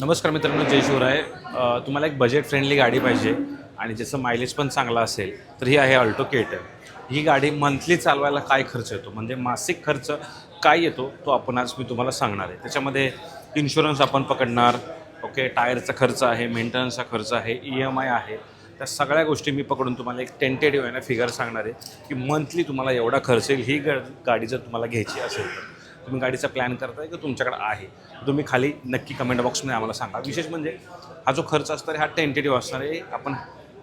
नमस्कार मित्रांनो जय शिवराय. तुम्हाला एक बजेट फ्रेंडली गाडी पाहिजे आणि ज्याचं मायलेज पण चांगला असेल तर ही आहे अल्टो केट ही गाडी मंथली चालवायला काय खर्च येतो? म्हणजे मासिक खर्च काय येतो? तो आपण आज मी तुम्हाला सांगणार आहे. त्याच्यामध्ये इन्शुरन्स आपण पकडणार ओके टायरचा खर्च आहे मेंटेनन्सचा खर्च आहे ई एम आय आहे. त्या सगळ्या गोष्टी मी पकडून तुम्हाला एक टेंटेटिव्ह आहे ना फिगर सांगणार आहे की मंथली तुम्हाला एवढा खर्च येईल. ही ग गाडी जर तुम्हाला घ्यायची असेल तर. तुम्ही गाडीचा प्लॅन करताय की तुमच्याकडे आहे? तुम्ही खाली नक्की कमेंट बॉक्समध्ये आम्हाला सांगा. विशेष म्हणजे हा जो खर्च असणार आहे हा टेंटेटिव्ह असणार आहे. आपण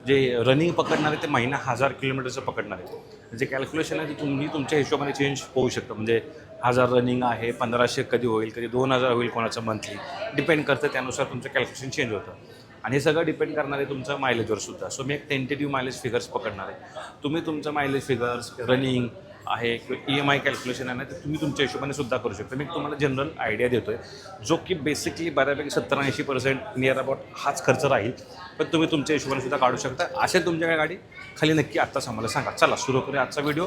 जे रनिंग पकडणार आहे ते महिना हजार किलोमीटरचं पकडणार आहे. जे कॅल्क्युलेशन आहे ते तुम्ही तुमच्या हिशोबाने चेंज होऊ शकतं. म्हणजे हजार रनिंग आहे पंधराशे कधी होईल कधी दोन हजार होईल कोणाचं मंथली डिपेंड करतं त्यानुसार तुमचं कॅल्क्युलेशन चेंज होतं. आणि हे सगळं डिपेंड करणार आहे तुमचं मायलेजवर सुद्धा. सो मी एक टेंटेटिव्ह मायलेज फिगर्स पकडणार आहे. तुम्ही तुमचं मायलेज फिगर्स रनिंग आहे किंवा ई एम आय कॅल्क्युलेशन आहे ना ते तुम्ही तुमच्या हिशोबाने सुद्धा करू शकता. मी तुम्हाला जनरल आयडिया देतो आहे जो की बेसिकली बऱ्यापैकी सत्तर ऐंशी पर्सेंट नियर अबाउट हाच खर्च राहील. पण तुम्ही तुमच्या हिशोबाने सुद्धा काढू शकता. असेल तुमच्याकडे गाडी खाली नक्की आत्ताच आम्हाला सांगा. चला सुरू करूया आजचा व्हिडिओ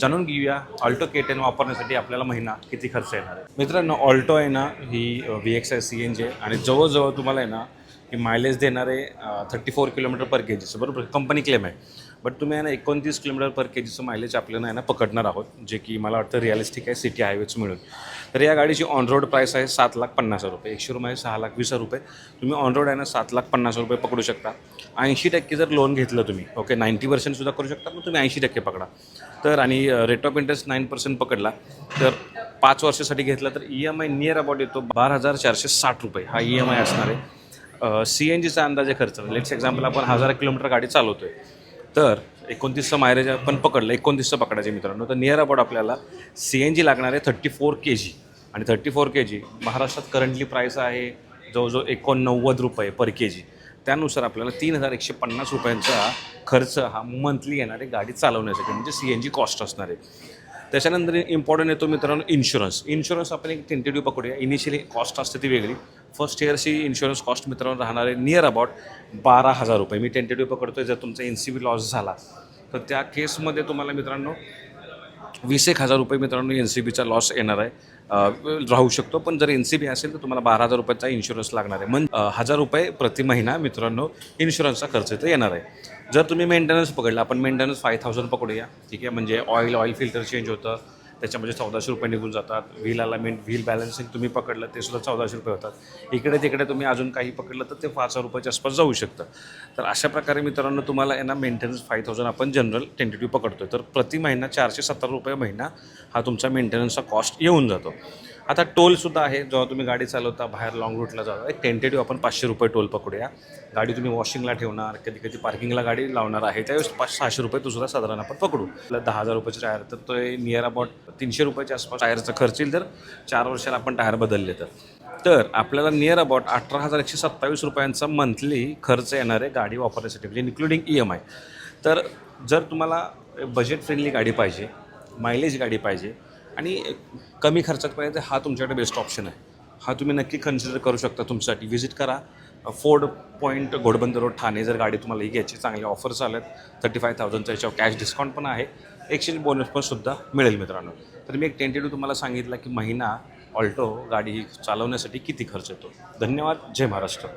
जाणून घेऊया ऑल्टो के टेन वापरण्यासाठी आपल्याला महिना किती खर्च येणार आहे. मित्रांनो ऑल्टो आहे ना ही V X I C N G आणि जवळजवळ तुम्हाला आहे ना की मायलेज देणारे thirty four kilometre per K जीचं बरोबर? कंपनी क्लेम आहे. बट तुम्ही आहे ना एकोणतीस किलोमीटर पर के जीचं मायलेज आपल्याला आहे ना पकडणार आहोत जे की मला वाटतं रिअलिस्टिक आहे सिटी हायवेच मिळून. तर या गाडीची ऑन रोड प्राईस आहे सात लाख पन्नास हजार रुपये. एकशे रुपये सहा लाख वीस हजार रुपये. तुम्ही ऑन रोड आहे ना सात लाख पन्नास हजार रुपये पकडू शकता. ऐंशी टक्के जर लोन घेतलं तुम्ही ओके नाईंटी पर्सेंटसुद्धा करू शकता मग तुम्ही ऐंशी टक्के पकडा. तर आणि rate of interest nine percent पकडला तर पाच वर्षासाठी घेतला तर E M I near about येतो बारा हजार चारशे साठ रुपये. हा ई एम आय असणार आहे. सी एन जीचा अंदाजे खर्च म्हणजे लेट्स एक्झाम्पल आपण हजार किलोमीटर गाडी चालवतो आहे तर एकोणतीसचं मायरेज आपण पकडलं एकोणतीसचं पकडायचे मित्रांनो. तर नियर अबाउट आपल्याला सी एन जी लागणार आहे थर्टी फोर के जी आणि थर्टी फोर के जी महाराष्ट्रात करंटली प्राईस आहे जवळजवळ एकोणनव्वद रुपये पर के जी त्यानुसार आपल्याला तीन हजार एकशे पन्नास रुपयांचा खर्च हा मंथली येणार आहे गाडी चालवण्यासाठी म्हणजे सी एन जी कॉस्ट असणार आहे. त्याच्यानंतर इम्पॉर्टंट येतो मित्रांनो इन्शुरन्स इन्शुरन्स आपण एक टेंटेटिव्ह पकडूया. इनिशियली कॉस्ट असते ती वेगळी. फर्स्ट इयरची इन्शुरन्स कॉस्ट मित्रांनो राहणार आहे नियर अबाउट बारा हजार रुपये. मी टेंटेटिव्ह पकडतोय जर तुमचा एन सी बी लॉस झाला तर त्या केसमध्ये तुम्हाला मित्रांनो वीस एक हजार रुपये मित्रांनो एन सी बीचा लॉस येणार आहे. राहू शकतो पण जर एन सी बी असेल तर तुम्हाला बारा हजार रुपयाचा इन्शुरन्स लागणार आहे. म्हणजे हजार रुपये प्रति महिना मित्रांनो इन्शुरन्सचा खर्च इथं येणार आहे. जर तुम्ही मेंटेनन्स पकडला आपण मेंटेनन्स फाय थाउजंड पकडूया. ठीक आहे म्हणजे ऑइल ऑइल फिल्टर चेंज होतं त्याच्यामध्ये चौदाशे रुपये निघून जातात. व्हील अलाइनमेंट व्हील बॅलन्सिंग तुम्ही पकडलं ते सुद्धा चौदाशे रुपये होतात. इकडे तिकडे तुम्ही अजून काही पकडलं तर ते पाच हजार रुपयाच्या आसपास जाऊ शकतं. तर अशा प्रकारे मित्रांनो तुम्हाला यांना मेंटेनन्स फाय थाउजंड आपण जनरल टेंटेटिव्ह पकडतो तर प्रति महिना चारशे सत्तर रुपये महिना हा तुमचा मेंटेनन्सचा कॉस्ट येऊन जातो. आता टोलसुद्धा आहे. जेव्हा तुम्ही गाडी चालवता बाहेर लॉंग रूटला जाता एक टेंटेटिव्ह आपण पाचशे रुपये टोल पकडूया. गाडी तुम्ही वॉशिंगला ठेवणार कधी कधी पार्किंगला गाडी लावणार आहे त्यावेळेस पाच सहाशे रुपये तो सुद्धा साधारण आपण पकडू. आपलं दहा हजार रुपयाचे टायर तर तो नियर अबाउट तीनशे रुपयाच्या आसपास टायरचा खर्च येईल तर चार वर्षाला आपण टायर बदलले तर. तर आपल्याला नियर अबाउट अठरा हजार एकशे सत्तावीस रुपयांचा मंथली खर्च येणार आहे गाडी वापरण्यासाठी म्हणजे इन्क्लुडिंग ई एम आय तर जर तुम्हाला बजेट फ्रेंडली गाडी पाहिजे मायलेज गाडी पाहिजे आणि कमी खर्चात पाहिजे हा तुमच्याकडे बेस्ट ऑप्शन आहे. हा तुम्ही नक्की कन्सिडर करू शकता तुमच्यासाठी. व्हिजिट करा. Ford point Ghodbunder road Thane. जर गाडी तुम्हाला ही घ्यायची चांगले ऑफर्स आल्यात थर्टी फाय थाउजंडच्या याच्यावर कॅश डिस्काउंट पण आहे. एक्सचेंज बोनस पण सुद्धा मिळेल मित्रांनो. तर मी एक टेंटेटिव्ह तुम्हाला सांगितलं की महिना ऑल्टो गाडी ही चालवण्यासाठी किती खर्च येतो. धन्यवाद. जय महाराष्ट्र.